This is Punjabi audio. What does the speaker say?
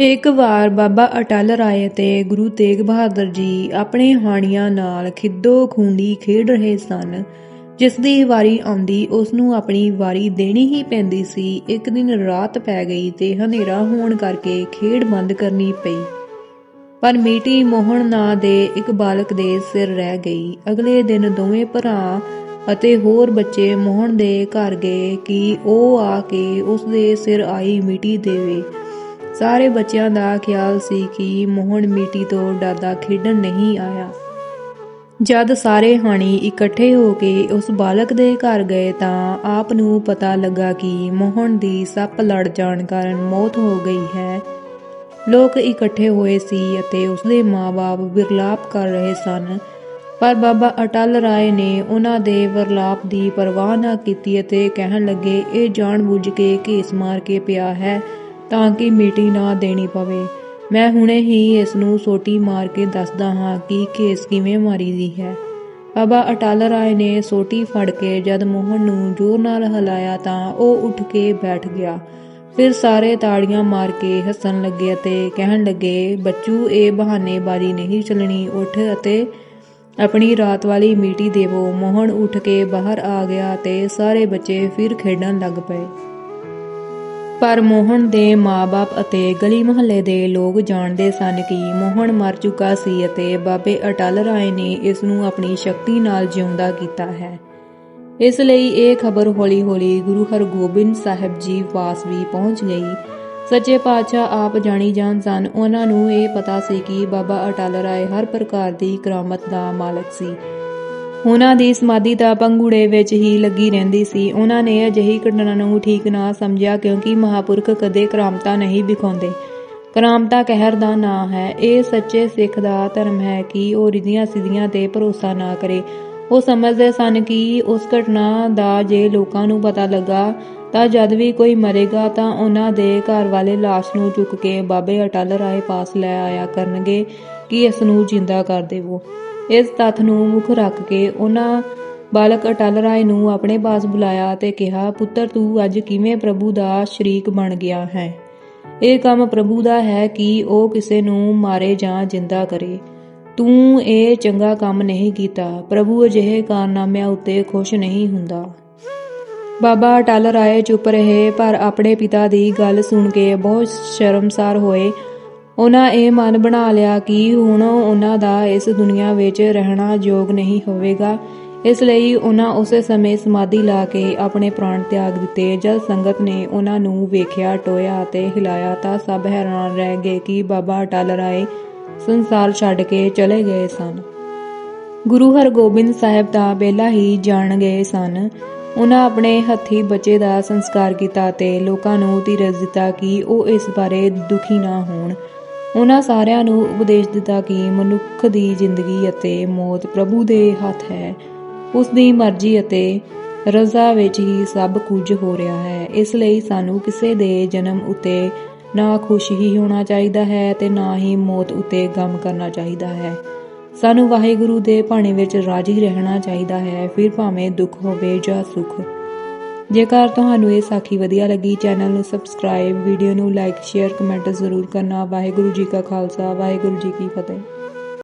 ਇੱਕ ਵਾਰ ਬਾਬਾ ਅਟਲ ਰਾਏ ਅਤੇ ਗੁਰੂ ਤੇਗ ਬਹਾਦਰ ਜੀ ਆਪਣੇ ਹਾਣੀਆਂ ਨਾਲ ਖਿੱਦੋ ਖੂੰਡੀ ਖੇਡ ਰਹੇ ਸਨ। ਜਿਸ ਦੀ ਵਾਰੀ ਆਉਂਦੀ ਉਸ ਨੂੰ ਆਪਣੀ ਵਾਰੀ ਦੇਣੀ ਹੀ ਪੈਂਦੀ ਸੀ। ਇੱਕ ਦਿਨ ਰਾਤ ਪੈ ਗਈ ਤੇ ਹਨੇਰਾ ਹੋਣ ਕਰਕੇ ਖੇਡ ਬੰਦ ਕਰਨੀ ਪਈ। ਪਰ ਮੀਟੀ ਮੋਹਨ ਨਾਂ ਦੇ ਇੱਕ ਬਾਲਕ ਦੇ ਸਿਰ ਰਹਿ ਗਈ। ਅਗਲੇ ਦਿਨ ਦੋਵੇਂ ਭਰਾ ਅਤੇ ਹੋਰ ਬੱਚੇ ਮੋਹਨ ਦੇ ਘਰ ਗਏ ਕਿ ਉਹ ਆ ਕੇ ਉਸ ਦੇ ਸਿਰ ਆਈ ਮਿੱਟੀ ਦੇਵੇ। ਸਾਰੇ ਬੱਚਿਆਂ ਦਾ ਖਿਆਲ ਸੀ ਕਿ ਮੋਹਨ ਮਿੱਟੀ ਤੋਂ ਡਰਦਾ ਖੇਡਣ ਨਹੀਂ ਆਇਆ। ਜਦ ਸਾਰੇ ਹਾਣੀ ਇਕੱਠੇ ਹੋ ਕੇ ਉਸ ਬਾਲਕ ਦੇ ਘਰ ਗਏ ਤਾਂ ਆਪ ਨੂੰ ਪਤਾ ਲੱਗਾ ਕਿ ਮੋਹਨ ਦੀ ਸੱਪ ਲੜ ਜਾਣ ਕਾਰਨ ਮੌਤ ਹੋ ਗਈ ਹੈ। ਲੋਕ ਇਕੱਠੇ ਹੋਏ ਸੀ ਅਤੇ ਉਸਦੇ ਮਾਪੇ ਵਿਰਲਾਪ ਕਰ ਰਹੇ ਸਨ। ਪਰ ਬਾਬਾ ਅਟਲ ਰਾਏ ਨੇ ਉਹਨਾਂ ਦੇ ਵਿਰਲਾਪ ਦੀ ਪਰਵਾਹ ਨਾ ਕੀਤੀ ਅਤੇ ਕਹਿਣ ਲੱਗੇ, ਇਹ ਜਾਣ ਬੁੱਝ ਕੇ ਘੇਸ ਮਾਰ ਕੇ ਪਿਆ ਹੈ। ਤਾਂ ਕਿ ਮਿੱਟੀ ਨਾ ਦੇਣੀ ਪਵੇ। ਮੈਂ ਹੁਣੇ ਹੀ ਇਸ ਨੂੰ ਸੋਟੀ ਮਾਰ ਕੇ ਦੱਸਦਾ ਹਾਂ ਕਿ ਘੇਸ ਕਿਵੇਂ ਮਾਰੀ ਦੀ ਹੈ। ਬਾਬਾ ਅਟਲ ਰਾਏ ਨੇ ਸੋਟੀ ਫੜ ਕੇ ਜਦ ਮੋਹਨ ਨੂੰ ਜ਼ੋਰ ਨਾਲ ਹਿਲਾਇਆ ਤਾਂ ਉਹ ਉੱਠ ਕੇ ਬੈਠ ਗਿਆ। ਫਿਰ ਸਾਰੇ ਤਾੜੀਆਂ ਮਾਰ ਕੇ ਹੱਸਣ ਲੱਗੇ ਅਤੇ ਕਹਿਣ ਲੱਗੇ, ਬੱਚੂ, ਇਹ ਬਹਾਨੇਬਾਜ਼ੀ ਨਹੀਂ ਚੱਲਣੀ। ਉੱਠ ਅਤੇ ਆਪਣੀ ਰਾਤ ਵਾਲੀ ਮੀਟੀ ਦੇਵੋ। ਮੋਹਨ ਉੱਠ ਕੇ ਬਾਹਰ ਆ ਗਿਆ ਤੇ ਸਾਰੇ ਬੱਚੇ ਫਿਰ ਖੇਡਣ ਲੱਗ ਪਏ। ਪਰ ਮੋਹਨ ਦੇ ਮਾਪੇ ਅਤੇ ਗਲੀ ਮੁਹੱਲੇ ਦੇ ਲੋਕ ਜਾਣਦੇ ਸਨ ਕਿ ਮੋਹਨ ਮਰ ਚੁੱਕਾ ਸੀ ਅਤੇ ਬਾਬੇ ਅਟਲ ਰਾਏ ਨੇ ਇਸ ਨੂੰ ਆਪਣੀ ਸ਼ਕਤੀ ਨਾਲ ਜਿਉਂਦਾ ਕੀਤਾ ਹੈ। ਇਸ ਲਈ ਇਹ ਖਬਰ ਹੌਲੀ-ਹੌਲੀ ਗੁਰੂ ਹਰਗੋਬਿੰਦ ਸਾਹਿਬ ਜੀ ਵਾਸ ਵੀ ਪਹੁੰਚ ਗਈ। ਸੱਚੇ ਪਾਤਸ਼ਾਹ ਆਪ ਜਾਣੀ ਜਾਣ ਸਨ। ਉਹਨਾਂ ਨੂੰ ਇਹ ਪਤਾ ਸੀ ਕਿ ਬਾਬਾ ਅਟਲ ਰਾਏ ਹਰ ਪ੍ਰਕਾਰ ਦੀ ਕਰਾਮਤ ਦਾ ਮਾਲਕ ਸੀ। ਉਹਨਾਂ ਦੀ ਸਮਾਧੀ ਤਾਂ ਪੰਗੂੜੇ ਵਿੱਚ ਹੀ ਲੱਗੀ ਰਹਿੰਦੀ ਸੀ। ਉਹਨਾਂ ਨੇ ਅਜਿਹੀ ਘਟਨਾ ਨੂੰ ਠੀਕ ਨਾ ਸਮਝਿਆ ਕਿਉਂਕਿ ਮਹਾਪੁਰਖ ਕਦੇ ਕਰਾਮਤਾ ਨਹੀਂ ਵਿਖਾਉਂਦੇ। ਕਰਾਮਤਾ ਕਹਿਰ ਦਾ ਨਾਂ ਹੈ। ਇਹ ਸੱਚੇ ਸਿੱਖ ਦਾ ਧਰਮ ਹੈ ਕਿ ਉਹ ਰਿਧੀਆਂ ਸਿੱਧੀਆਂ ਤੇ ਭਰੋਸਾ ਨਾ ਕਰੇ। ਉਹ ਸਮਝਦੇ ਸਨ ਕਿ ਉਸ ਘਟਨਾ ਦਾ ਜੇ ਲੋਕਾਂ ਨੂੰ ਪਤਾ ਲੱਗਾ ਤਾਂ ਜਦ ਵੀ ਕੋਈ ਮਰੇਗਾ ਤਾਂ ਉਹਨਾਂ ਦੇ ਘਰ ਵਾਲੇ ਲਾਸ਼ ਨੂੰ ਚੁੱਕ ਕੇ ਬਾਬੇ ਅਟਲ ਰਾਏ ਪਾਸ ਲੈ ਆਇਆ ਕਰਨਗੇ ਕਿ ਇਸ ਨੂੰ ਜਿੰਦਾ ਕਰ ਦੇਵੋ। ਇਸ ਤੱਥ ਨੂੰ ਮੁੱਖ ਰੱਖ ਕੇ ਉਹਨਾਂ ਬਾਲਕ ਅਟਲ ਰਾਏ ਨੂੰ ਆਪਣੇ ਪਾਸ ਬੁਲਾਇਆ ਤੇ ਕਿਹਾ, ਪੁੱਤਰ, ਤੂੰ ਅੱਜ ਕਿਵੇਂ ਪ੍ਰਭੂ ਦਾ ਸ਼ਰੀਕ ਬਣ ਗਿਆ ਹੈ? ਇਹ ਕੰਮ ਪ੍ਰਭੂ ਦਾ ਹੈ ਕਿ ਉਹ ਕਿਸੇ ਨੂੰ ਮਾਰੇ ਜਾਂ ਜਿੰਦਾ ਕਰੇ। ਤੂੰ ਇਹ ਚੰਗਾ ਕੰਮ ਨਹੀਂ ਕੀਤਾ। ਪ੍ਰਭੂ ਅਜਿਹੇ ਕਾਰਨਾਮਿਆਂ ਉੱਤੇ ਖੁਸ਼ ਨਹੀਂ ਹੁੰਦਾ ਬਾਬਾ ਅਟਲ ਰਾਏ ਚੁੱਪ ਰਹੇ, ਪਰ ਆਪਣੇ ਪਿਤਾ ਦੀ ਗੱਲ ਸੁਣ ਕੇ ਬਹੁਤ ਸ਼ਰਮਸਾਰ ਹੋਏ। ਉਹਨਾਂ ਇਹ ਮਨ ਬਣਾ ਲਿਆ ਕਿ ਹੁਣ ਉਹਨਾਂ ਦਾ ਇਸ ਦੁਨੀਆ ਵਿੱਚ ਰਹਿਣਾ ਯੋਗ ਨਹੀਂ ਹੋਵੇਗਾ। ਇਸ ਲਈ ਉਹਨਾਂ ਉਸੇ ਸਮੇਂ ਸਮਾਧੀ ਲਾ ਕੇ ਆਪਣੇ ਪ੍ਰਾਣ ਤਿਆਗ ਦਿੱਤੇ। ਜਦ ਸੰਗਤ ਨੇ ਉਹਨਾਂ ਨੂੰ ਵੇਖਿਆ, ਟੋਇਆ ਅਤੇ ਹਿਲਾਇਆ ਤਾਂ ਸਭ ਹੈਰਾਨ ਰਹਿ ਗਏ ਕਿ ਬਾਬਾ ਅਟਲ ਰਾਏ ਸੰਸਾਰ ਛੱਡ ਕੇ ਚਲੇ ਗਏ ਸਨ। ਗੁਰੂ ਹਰਗੋਬਿੰਦ ਸਾਹਿਬ ਤਾਂ ਪਹਿਲਾਂ ਹੀ ਜਾਣ ਗਏ ਸਨ। ਉਹਨਾਂ ਆਪਣੇ ਹੱਥੀ ਬੱਚੇ ਦਾ ਸੰਸਕਾਰ ਕੀਤਾ ਤੇ ਲੋਕਾਂ ਨੂੰ ਧੀਰਜ ਦਿੱਤਾ ਕਿ ਉਹ ਇਸ ਬਾਰੇ ਦੁਖੀ ਨਾ ਹੋਣ। ਉਹਨਾਂ ਸਾਰਿਆਂ ਨੂੰ ਉਪਦੇਸ਼ ਦਿੱਤਾ ਕਿ ਮਨੁੱਖ ਦੀ ਜ਼ਿੰਦਗੀ ਅਤੇ ਮੌਤ ਪ੍ਰਭੂ ਦੇ ਹੱਥ ਹੈ। ਉਸ ਦੀ ਮਰਜ਼ੀ ਅਤੇ ਰਜ਼ਾ ਵਿੱਚ ਹੀ ਸਭ ਕੁਝ ਹੋ ਰਿਹਾ ਹੈ। ਇਸ ਲਈ ਸਾਨੂੰ ਕਿਸੇ ਦੇ ਜਨਮ ਉਤੇ ਨਾ ਖੁਸ਼ ਹੀ ਹੋਣਾ ਚਾਹੀਦਾ ਹੈ ਤੇ ਨਾ ਹੀ ਮੌਤ ਉਤੇ ਗਮ ਕਰਨਾ ਚਾਹੀਦਾ ਹੈ। ਸਾਨੂੰ ਵਾਹਿਗੁਰੂ ਦੇ ਭਾਣੇ ਵਿੱਚ ਰਾਜੀ ਰਹਿਣਾ ਚਾਹੀਦਾ ਹੈ। ਫਿਰ ਭਾਵੇਂ ਦੁੱਖ ਹੋਵੇ ਜਾਂ ਸੁੱਖ ਜੇਕਰ ਤੁਹਾਨੂੰ ਇਹ ਸਾਖੀ ਵਧੀਆ ਲੱਗੀ, ਚੈਨਲ ਨੂੰ ਸਬਸਕ੍ਰਾਈਬ ਵੀਡੀਓ ਨੂੰ ਲਾਈਕ ਸ਼ੇਅਰ ਕਮੈਂਟ ਜ਼ਰੂਰ ਕਰਨਾ। ਵਾਹਿਗੁਰੂ ਜੀ ਕਾ ਖਾਲਸਾ, ਵਾਹਿਗੁਰੂ ਜੀ ਕੀ ਫਤਿਹ।